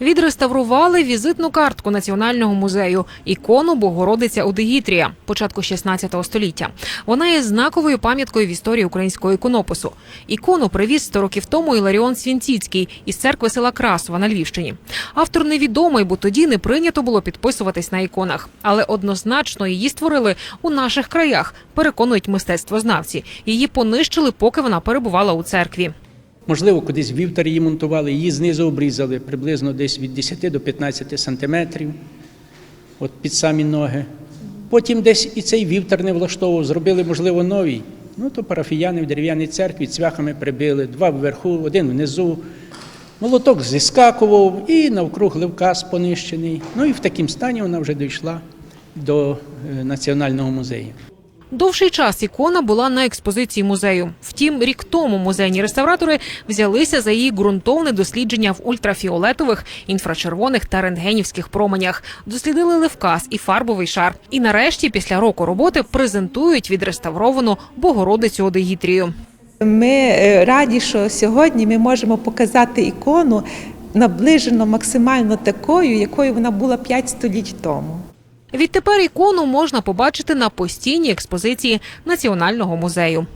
Відреставрували візитну картку Національного музею ікону Богородиця Одегітрія початку 16 століття. Вона є знаковою пам'яткою в історії українського іконопису. Ікону привіз 100 років тому Іларіон Свінціцький із церкви села Красова на Львівщині. Автор невідомий, бо тоді не прийнято було підписуватись на іконах, але однозначно її створили у наших краях. Переконують мистецтвознавці. Її понищили, поки вона перебувала у церкві. Можливо, кудись вівтар її монтували, її знизу обрізали приблизно десь від 10 до 15 сантиметрів, от під самі ноги. Потім десь і цей вівтар не влаштовував, зробили, можливо, новий. Ну, то парафіяни в дерев'яній церкві цвяхами прибили, два вверху, один внизу. Молоток зіскакував і навкруг ливкас понищений. Ну і в такому стані вона вже дійшла до е, Національного музею. Довший час ікона була на експозиції музею. Втім, рік тому музейні реставратори взялися за її ґрунтовне дослідження в ультрафіолетових, інфрачервоних та рентгенівських променях. Дослідили левказ і фарбовий шар. І нарешті, після року роботи, презентують відреставровану Богородицю Одегітрію. Ми е, раді, що сьогодні ми можемо показати ікону наближено максимально такою, якою вона була 5 століть тому. Відтепер ікону можна побачити на постійній експозиції Національного музею.